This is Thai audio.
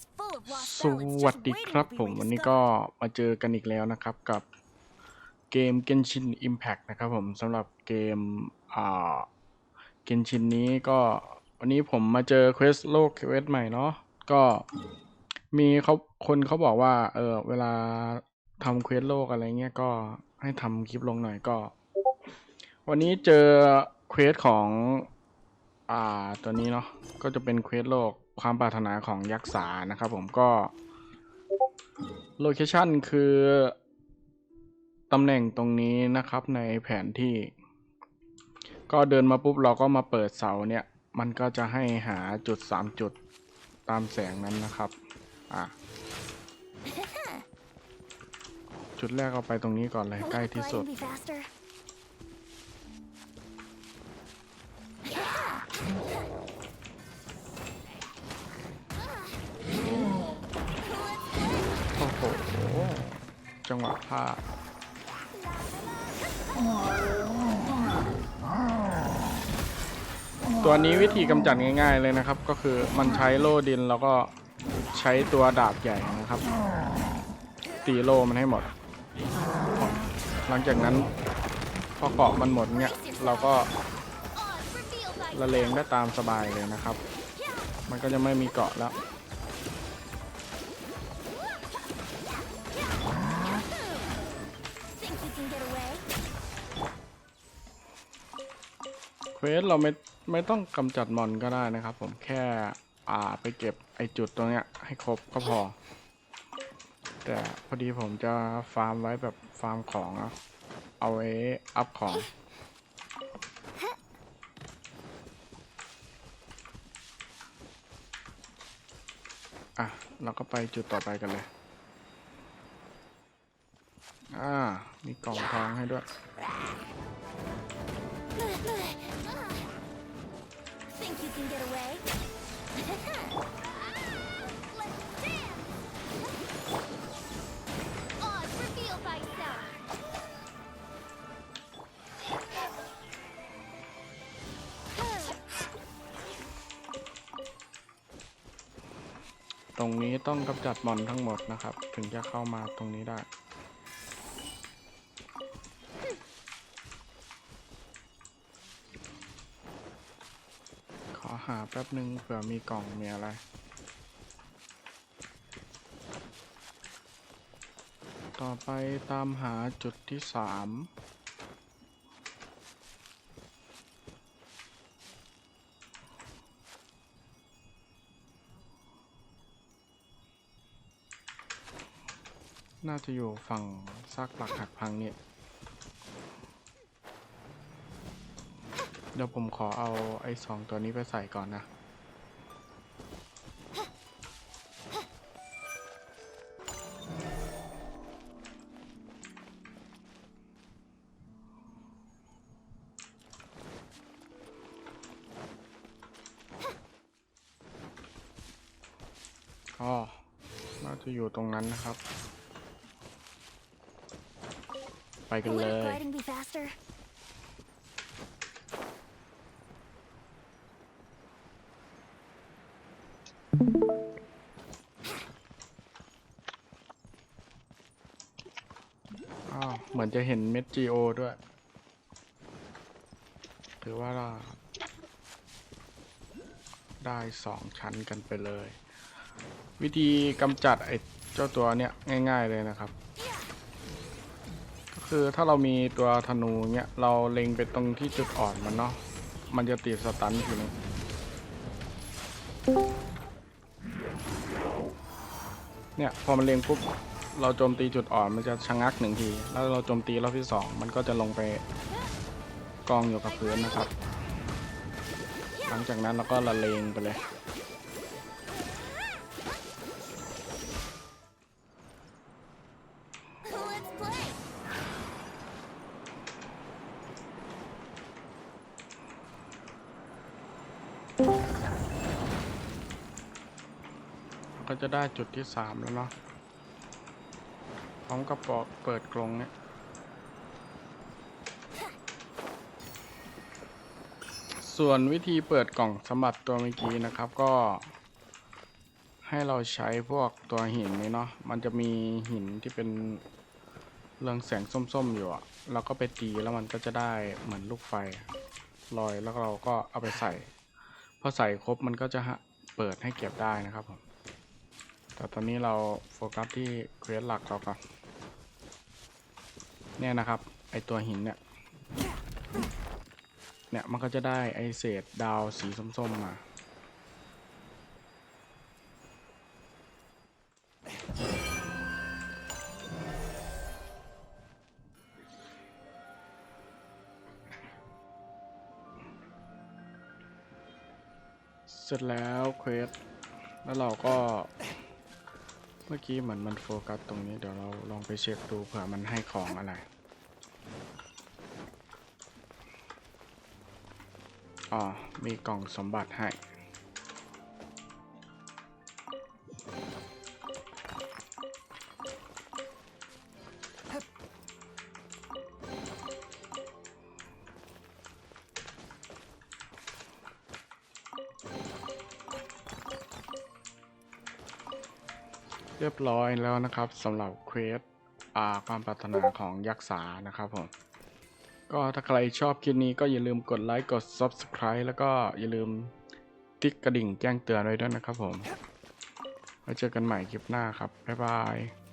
ส ballads วัส just ดี waiting ครับ to ผม be วันนี้ก็ rediscovered. มาเจอกันอีกแล้วนะครับกับเกม Genshin Impact นะครับผมสำหรับเกมอ่า Genshin นี้ก็วันนี้ผมมาเจอเควสโลกเควสใหม่เนาะก็มีเขาคนเขาบอกว่าเออเวลาทำเควสโลกอะไรเงี้ยก็ให้ทำคลิปลงหน่อยก็ วันนี้เจอเควสของอ่าตัวนี้เนาะก็จะเป็นเควสโลก ความปรารถนาของยักษ์สานะครับผมก็โลเคชันคือตำแหน่งตรงนี้นะครับในแผนที่ ก็เดินมาปุ๊บเราก็มาเปิดเสาเนี่ย มันก็จะให้หาจุดสามจุดตามแสงนั้นนะครับ อะ จุดแรกเอาไปตรงนี้ก่อนเลย Will ใกล้ that ที่สุด จังหวะพาตัวนี้วิธีกำจัดง่ายๆเลยนะครับ ก็คือมันใช้โล่ดินแล้วก็ใช้ตัวดาบใหญ่นะครับ ตีโล่มันให้หมด หลังจากนั้นพอเกาะมันหมดเนี่ยเราก็ละเลงได้ตามสบายเลยนะครับ มันก็จะไม่มีเกาะแล้ว สเราไม่ไม่ต้องกำจัดมอนก็ได้นะครับผมแค่อ่าไปเก็บไอจุดตรงเนี้ยให้ครบก็พอ แต่พอดีผมจะฟาร์มไว้แบบฟาร์มของอะเอาไว้อัพของอะเราก็ไปจุดต่อไปกันเลย อ่า มีกล่องทองให้ด้วย think you can get away. Let's dance. Odds revealed by sound. ตรงนี้ต้องกำจัดมอนทั้งหมดนะครับ ถึงจะเข้ามาตรงนี้ได้ หาแป๊บหนึ่งเผื่อมีกล่องมีอะไร ต่อไปตามหาจุดที่สามน่าจะอยู่ฝั่งซากปลักหักพังเนี่ย เดี๋ยวผมขอเอาไอ้สองตัวนี้ไปใส่ก่อนนะ อ๋อ น่าจะอยู่ตรงนั้นนะครับ ไปกันเลย อ้าวเหมือนจะเห็นเม็ด GO ด้วย ถือว่าเราได้สองชั้นกันไปเลย วิธีกำจัดไอ้เจ้าตัวเนี้ยง่าย ๆเลยนะครับ ก็คือถ้าเรามีตัวธนูเนี้ยเราเล็งไปตรงที่จุดอ่อนมันเนาะมันจะติดสตันทีนึง เนี่ยพอมันเล็งปุ๊บเราโจมตีจุดอ่อนมันจะชะงักหนึ่งที แล้วเราโจมตีรอบที่สองมันก็จะลงไปกองอยู่กับพื้นนะครับ หลังจากนั้นเราก็ละเลงไปเลย ก็จะได้จุดที่สามแล้วเนาะ พร้อมกับปอกเปิดกรงเนี่ย ส่วนวิธีเปิดกล่องสมบัติตัวเมื่อกี้นะครับก็ ให้เราใช้พวกตัวหินนี้เนาะ มันจะมีหินที่เป็นเรืองแสงส้มๆอยู่อะเราก็ไปตีแล้วมันก็จะได้เหมือนลูกไฟลอยแล้วเราก็เอาไปใส่ พอใส่ครบมันก็จะเปิดให้เก็บได้นะครับผม แต่ตอนนี้เราโฟกัสที่เควสหลักเราก่อนเนี่ยนะครับ ไอตัวหินเนี่ย เนี่ยมันก็จะได้ไอเศษดาวสีส้มๆมาเสร็จแล้วเควสแล้วเราก็ เมื่อกี้เหมือนมันโฟกัสตรงนี้เดี๋ยวเราลองไปเช็คดูเผื่อมันให้ของอะไร อ๋อ มีกล่องสมบัติให้ เรียบร้อยแล้วนะครับสำหรับเควสอ่าความปรารถนาของยักษ์สานะครับผมก็ถ้าใครชอบคลิปนี้ก็อย่าลืมกดไลค์กด Subscribe แล้วก็อย่าลืมติ๊กกระดิ่งแจ้งเตือนไว้ด้วยนะครับผมไว้เจอกันใหม่คลิปหน้าครับ บ๊ายบาย